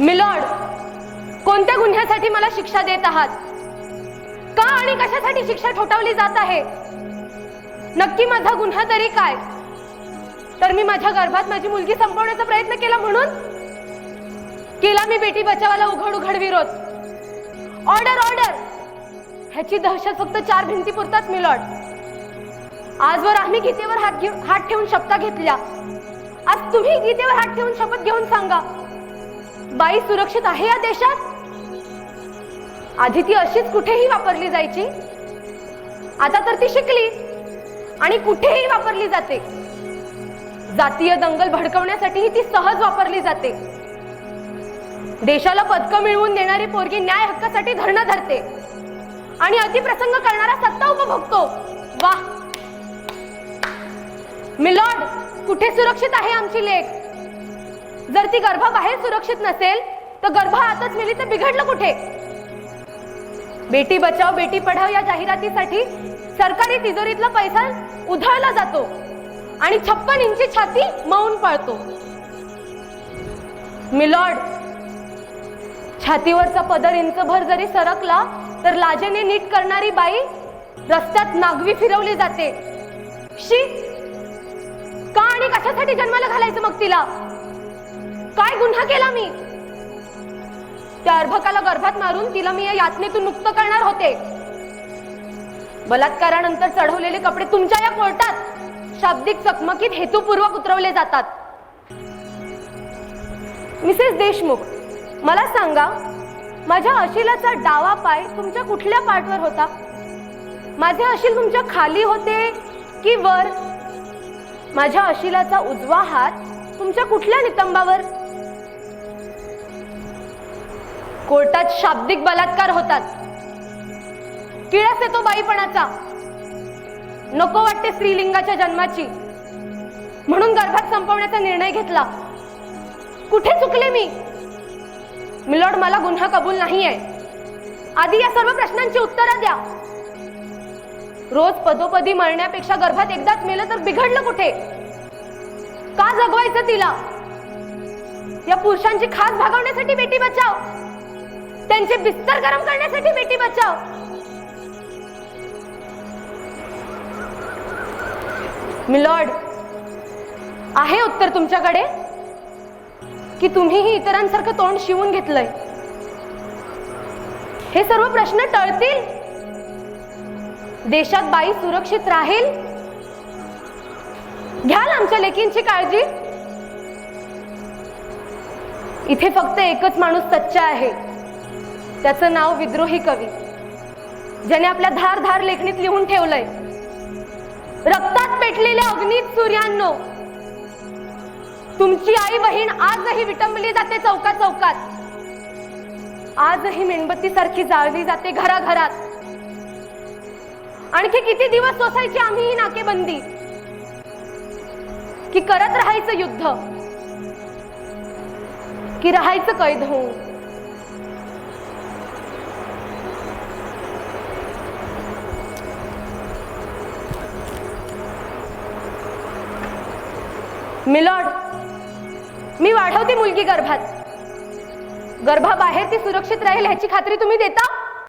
Milord कोणत्या गुन्ह्यासाठी मला शिक्षा देत आहात? का आणि कशासाठी शिक्षा ठोठावली जात आहे? नक्की माझा गुन्हा तरी काय? तर मी माझ्या गर्भात माझी मुलगी संपवण्याचा प्रयत्न केला म्हणून? केला मी बेटी बचावाला उघड उघड विरोध. ऑर्डर ऑर्डर ह्याची दहशत फक्त चार भिंती पुरतात मिलॉर्ड. आजवर आम्ही गीतेवर हात घेऊन हात ठेवून शपथा घेतल्या. आज तुम्ही गीतेवर हात ठेवून शपथ घेऊन सांगा. बाई सुरक्षित आहे या देशात? आधी ती अशीच कुठेही वापरली जायची? आता तर ती शिकली आणि कुठेही वापरली जाते. जातीय दंगल भडकवण्यासाठीही ती सहज वापरली जाते. देशाला पदकं मिळवून देणारी पोरगी न्याय हक्कासाठी धरणं धरते. आणि अतिप्रसंग करणारा सत्ता उपभोगतो. वा मिलॉर्ड कुठे सुरक्षित आहे आमची लेख? जर ती गर्भाबाहेर सुरक्षित नसेल तर गर्भ आतच मिली तर बिघडलं कुठे? बेटी बचाव बेटी पढाव या जाहिरातीसाठी सरकारी तिजोरीतला पैसा उधळला जातो आणि छप्पन इंची छाती मौन पळतो. मिलॉर्ड छातीवरचा पदर इंचभर जरी सरकला तर लाजेने नीट करणारी बाई रस्त्यात नागवी फिरवली जाते. शी! का आणि कशासाठी जन्माला घालायचं मग तिला? काय गुन्हा केला मी? त्या अर्भकाला गर्भात मारून तिला मी या यातनेतून मुक्त करणार होते. बलात्कारानंतर चढवलेले कपडे तुमच्या या कोर्टात शाब्दिक चकमकीत हेतुपूर्वक उतरवले जातात. मिसेस देशमुख मला सांगा माझ्या अशिलाचा डावा पाय तुमच्या कुठल्या पार्टवर होता? माझे अशिल तुमच्या खाली होते की वर? माझ्या अशिलाचा उजवा हात तुमच्या कुठल्या नितंबावर? कोर्टात शाब्दिक बलात्कार होतात. किळस येतो बाईपणाचा. नको वाटते स्त्रीलिंगाच्या जन्माची. म्हणून गर्भात संपवण्याचा निर्णय घेतला. कुठे चुकले मी? मिलॉड मला गुन्हा कबूल नाहीये. आधी या सर्व प्रश्नांची उत्तरं द्या. रोज पदोपदी मरण्यापेक्षा गर्भात एकदाच मेलं तर बिघडलं कुठे? का जगवायचं तिला? या पुरुषांची खास भागवण्यासाठी बेटी बचाव. त्यांचे बिस्तर गरम करण्यासाठी बेटी बचाव. मिलॉर्ड आहे उत्तर तुमच्याकडे? की तुम्हीही इतरांसारखं तोंड शिवून घेतलंय? हे सर्व प्रश्न टळतील? देशात बाई सुरक्षित राहील? घ्याल आमच्या लेकींची काळजी? इथे फक्त एकच माणूस सच्चा आहे. त्याचं नाव विद्रोही कवी. ज्याने आपल्या धार धार लेखणीत लिहून ठेवलंय. रक्तात पेटलेल्या अग्नीत सूर्यांनो तुमची आई बहीण आजही विटंबली जाते चौकात चौकात. आजही मेणबत्ती सारखी जाळली जाते घराघरात. आणखी किती दिवस सोसायची आम्ही ही नाकेबंदी. की करत राहायचं युद्ध. की राहायचं कैद होऊन. मिलॉर्ड मी वाढवते मुलगी गर्भात. गर्भाबाहेर ती सुरक्षित राहील ह्याची खात्री तुम्ही देता?